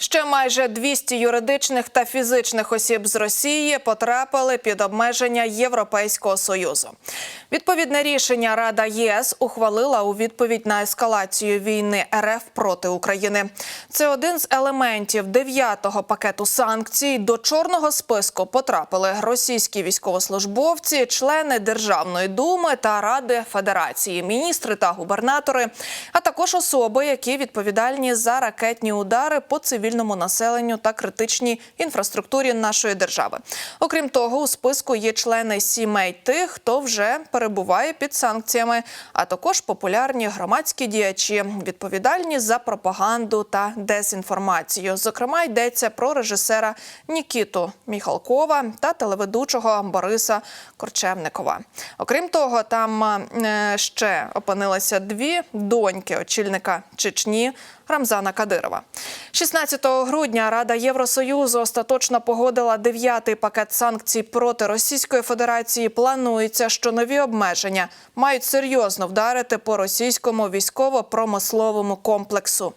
Ще майже 200 юридичних та фізичних осіб з Росії потрапили під обмеження Європейського союзу. Відповідне рішення Рада ЄС ухвалила у відповідь на ескалацію війни РФ проти України. Це один з елементів дев'ятого пакету санкцій. До чорного списку потрапили російські військовослужбовці, члени Державної думи та Ради Федерації, міністри та губернатори, а також особи, які відповідальні за ракетні удари по цивільному населенню та критичній інфраструктурі нашої держави. Окрім того, у списку є члени сімей тих, хто вже перебуває під санкціями, а також популярні громадські діячі, відповідальні за пропаганду та дезінформацію. Зокрема, йдеться про режисера Нікіту Міхалкова та телеведучого Бориса Корчевникова. Окрім того, там е, ще опинилися дві доньки очільника Чечні Рамзана Кадирова. 16 грудня Рада Євросоюзу остаточно погодила дев'ятий пакет санкцій проти Російської Федерації. Планується, що нові обмеження мають серйозно вдарити по російському військово-промисловому комплексу.